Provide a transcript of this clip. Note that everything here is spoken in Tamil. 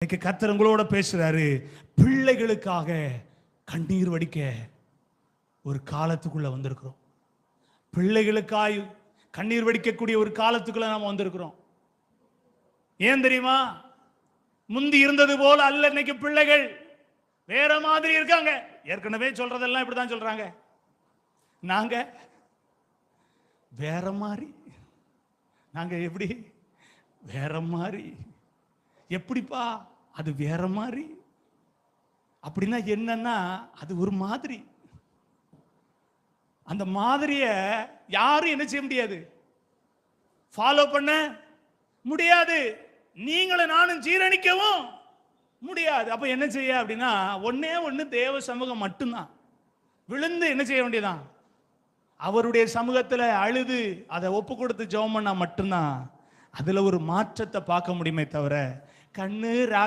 இன்னைக்கு கர்த்தர் உங்களோட பேசுறாரு பிள்ளைகளுக்காக கண்ணீர் வடிக்க ஒரு காலத்துக்குள்ள வந்திருக்கிறோம். பிள்ளைகளுக்காய் கண்ணீர் வடிக்கக்கூடிய ஒரு காலத்துக்குள்ள நாம் வந்திருக்கிறோம். ஏன் தெரியுமா? முந்தி இருந்தது போல அல்ல இன்னைக்கு பிள்ளைகள். வேற மாதிரி இருக்காங்க. ஏற்கனவே சொல்றதெல்லாம் இப்படிதான் சொல்றாங்க. நாங்க வேற மாதிரி. நாங்க எப்படி? வேற மாதிரி. எப்படிப்பா? அது வேற மாதிரி. அப்படின்னா என்னன்னா அது ஒரு மாதிரி. அந்த மாதிரிய யாரும் என்ன செய்ய முடியாது. ஃபாலோ பண்ண முடியாது. நீங்களும் நானும் ஜீரணிக்கவும் முடியாது. அப்ப என்ன செய்ய அப்படின்னா ஒன்னே ஒண்ணு தேவ சமூகம் மட்டும்தான். விழுந்து என்ன செய்ய வேண்டியதான் அவருடைய சமூகத்துல அழுது அதை ஒப்பு கொடுத்து ஜெபம் பண்ணா மட்டும்தான். அதுல ஒரு மாற்றத்தை பார்க்க முடியுமே தவிர கண்ணு ராசி